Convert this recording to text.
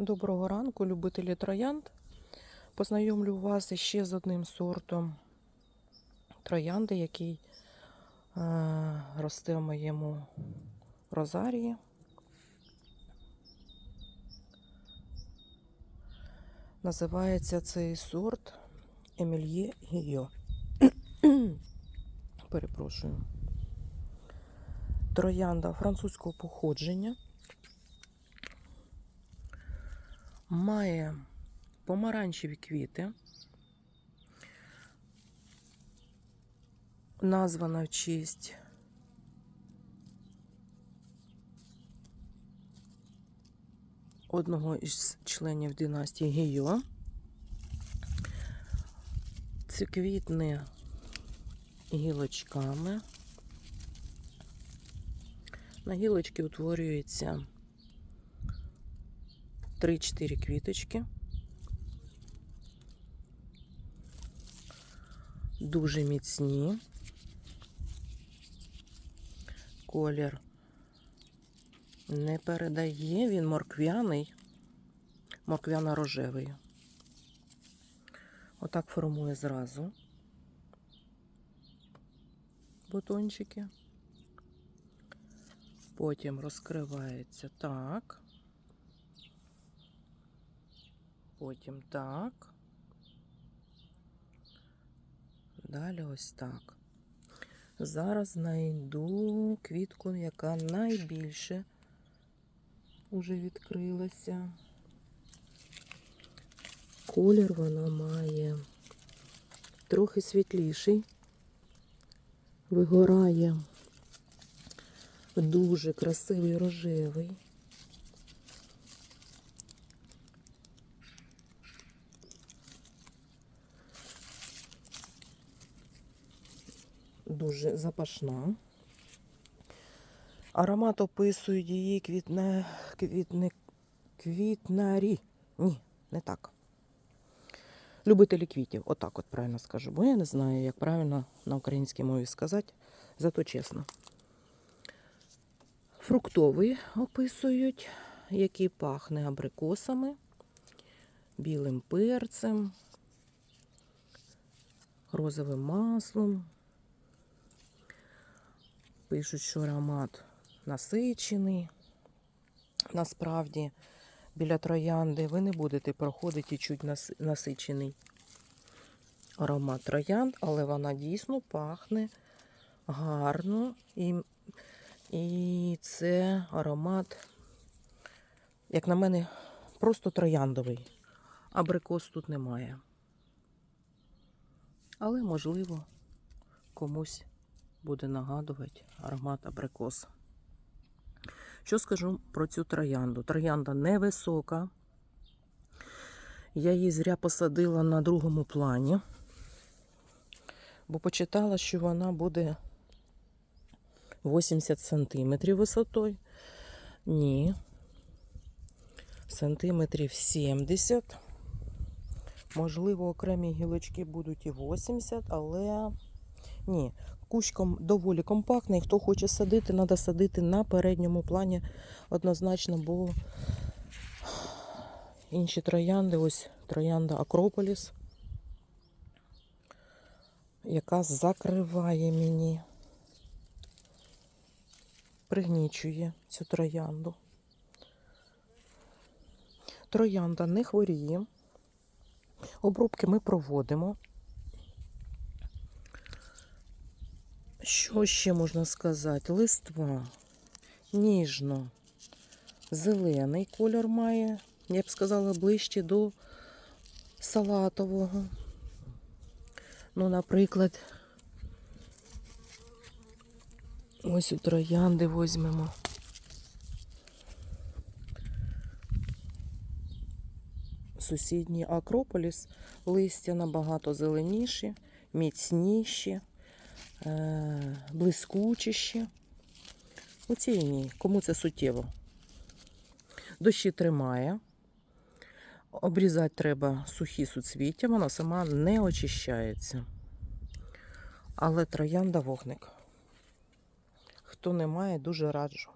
Доброго ранку, любителі троянд. Познайомлю вас ще з одним сортом троянди, який е, росте в моєму розарії. Називається цей сорт Емільє Гіо. Перепрошую. Троянда французького походження. Має помаранчеві квіти. Названа в честь одного із членів династії Гіо. Це квітне гілочками. На гілочки утворюється 3-4 квіточки. Дуже міцні. Колір не передає, він морквяний, морквяно-рожевий. Отак формує зразу бутончики. Потім розкривається так. Потім так. Далі ось так. Зараз знайду квітку, яка найбільше уже відкрилася. Колір вона має трохи світліший, вигорає дуже красивий рожевий. Дуже запашна. Аромат описують її квітне, квітне, квітнарі. Ні, не так. Любителі квітів, отак от правильно скажу, бо я не знаю, як правильно на українській мові сказати, зато чесно. Фруктовий описують, який пахне абрикосами, білим перцем, розовим маслом. Пишуть, що аромат насичений. Насправді, біля троянди ви не будете проходити чуть насичений аромат троянд, але вона дійсно пахне гарно і і це аромат, як на мене, просто трояндовий. Абрикос тут немає. Але, можливо, комусь буде нагадувати аромат абрикоса. Що скажу про цю троянду? Троянда невисока. Я її зря посадила на другому плані, бо почитала, що вона буде 80 сантиметрів висотою. Ні. Сантиметрів 70. Можливо, окремі гілочки будуть і 80, але ні. Кущком доволі компактний. Хто хоче садити, треба садити на передньому плані однозначно, бо інші троянди, ось троянда Акрополіс, яка закриває мені пригнічує цю троянду. Троянда не хворіє. Обробки ми проводимо. Що ще можна сказати? Листва ніжно зелений кольор має, я б сказала, ближче до салатового. Ну, наприклад, Ось у троянди візьмемо. Сусідній Акрополіс, листя набагато зеленіші, міцніші, блискучіші. Оці ні, кому це суттєво. Дощі тримає. Обрізати треба сухі суцвіття, вона сама не очищається. Але троянда вогник. Хто не має, дуже раджу.